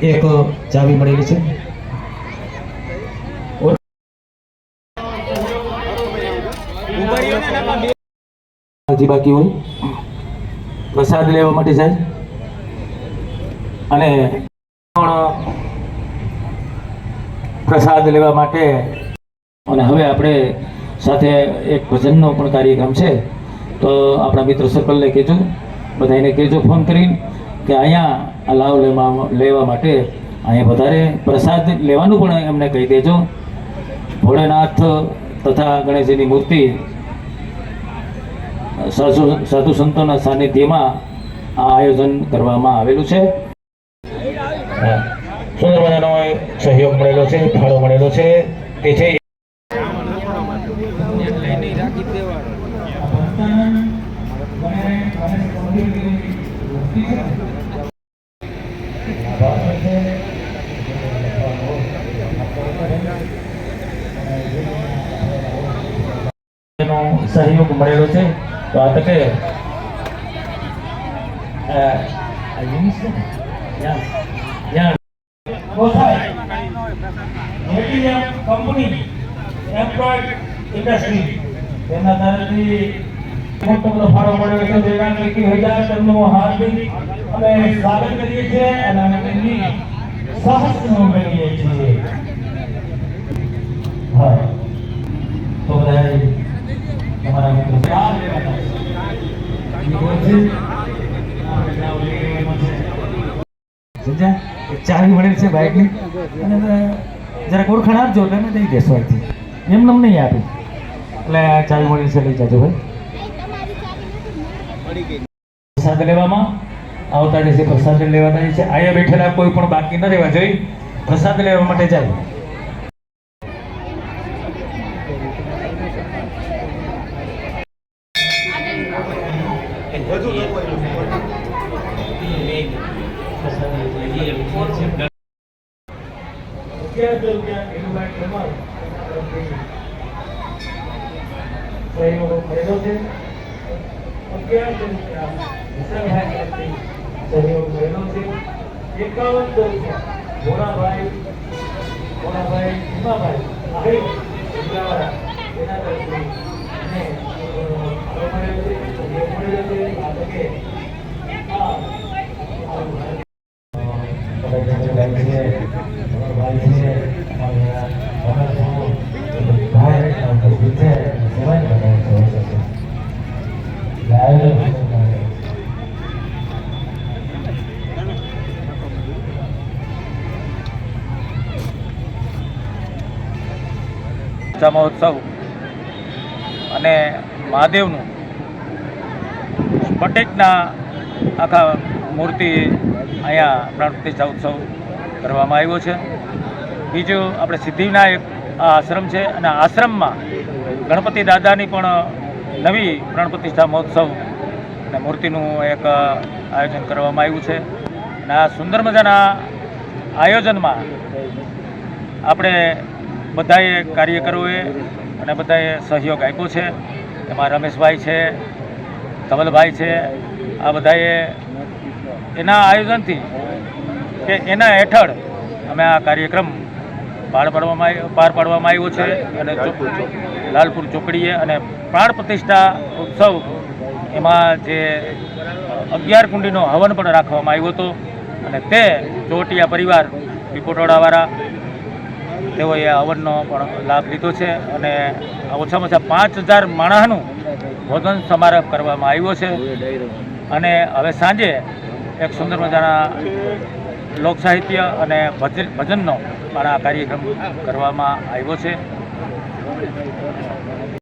એક ચાવી મળેલી છે. હજી બાકી હોય? પ્રસાદ લેવા માટે સાહેબ અને પ્રસાદ લેવા માટે અને હવે આપણે સાથે એક ભજનનો પણ કાર્યક્રમ છે. તો આપણા મિત્ર સર્કલને કહેજો. બધાને કહેજો ફોન કરીને કે અહીંયા આ લેવા લેવા માટે અહીંયા વધારે પ્રસાદ લેવાનું પણ એમને કહી દેજો. ભોળેનાથ તથા ગણેશજીની મૂર્તિ સાધુ સાધુ સંતોના સાનિધ્યમાં આ આયોજન કરવામાં આવેલું છે. સુંદર મજાનો સહયોગ મળેલો છે ફાળો મળેલો છે. તે છે એનો સહયોગ મળેલો છે. તો આ તકે કંપની એમ્પ્લોયડ ઇન્ડસ્ટ્રી તેના તરફથી મોટો બધો ફાળો મળ્યો છે. જેના પૈકી હજાર તેમનું હાર્દિક અમે સ્વાગત કરીએ છીએ અને અમે તેમની સહસ્ર કરીએ છીએ હા તો બધાએ તમારા મિત્રો ચાર લેવાના છે. ઈ બોલ છે? આપણે જાઓ લઈ લેવાનું છે. સમજ્યા? એક ચાવી મળેલ છે બાઇકની અને જરાક ઓળખાણ આપજો એટલે અમે દઈ દેશો અહીંથી. એમ નમ નહીં આપી. એટલે આ ચાવી મળેલ છે, લઈ જાજો ભાઈ. પ્રસાદ લેવામાં આવતા જશે પ્રસાદ લેવા જશે આયા બેઠેલા કોઈ પણ બાકી ન રહેવા જોઈએ. પ્રસાદ લેવા માટે જાય સહયોગ મળેલો છે અગિયાર દરમિયાન વિશાલભાઈ તરફથી સહયોગ છે એકાવન દરમિયાન ભોળાભાઈ ભોળાભાઈ ભીમાભાઈ આહિર જિલ્લાવાળા એના તરફથી અને, અ, ફાળો મળેલો છે સહયોગ મળેલો છે આ તકે આ પ્રતિષ્ઠા મહોત્સવ અને મહાદેવનું સ્ફટિકના આખા મૂર્તિ અહીંયા પ્રાણ પ્રતિષ્ઠા ઉત્સવ કરવામાં આવ્યો છે. બીજું આપણે સિદ્ધિવિનાયક આ આશ્રમ છે અને આશ્રમમાં ગણપતિ દાદાની પણ નવી પ્રાણ પ્રતિષ્ઠા મહોત્સવ અને મૂર્તિનું એક આયોજન કરવામાં આવ્યું છે. અને આ સુંદર મજાના આયોજનમાં આપણે બધાએ કાર્યકરોએ અને બધાએ સહયોગ આપ્યો છે. એમાં રમેશભાઈ છે, ધવલભાઈ છે, આ બધાએ એના આયોજનથી કે એના હેઠળ અમે આ કાર્યક્રમ પાર પાડવામાં પાર પાડવામાં આવ્યો છે અને લાલપુર ચોકડીએ અને પ્રાણ પ્રતિષ્ઠા ઉત્સવ એમાં જે અગિયાર કુંડીનો હવન પણ રાખવામાં આવ્યો હતો અને તે ચોટિયા પરિવાર પીપોટોડાવાળા તેઓએ આ હવનનો પણ લાભ લીધો છે અને ઓછામાં ઓછા પાંચ હજાર માણસનું ભોજન સમારોહ કરવામાં આવ્યો છે. અને હવે સાંજે એક સુંદર મજાના લોકસાહિત્ય અને ભજન, ભજનનો પણ આ કાર્યક્રમ કરવામાં આવ્યો છે.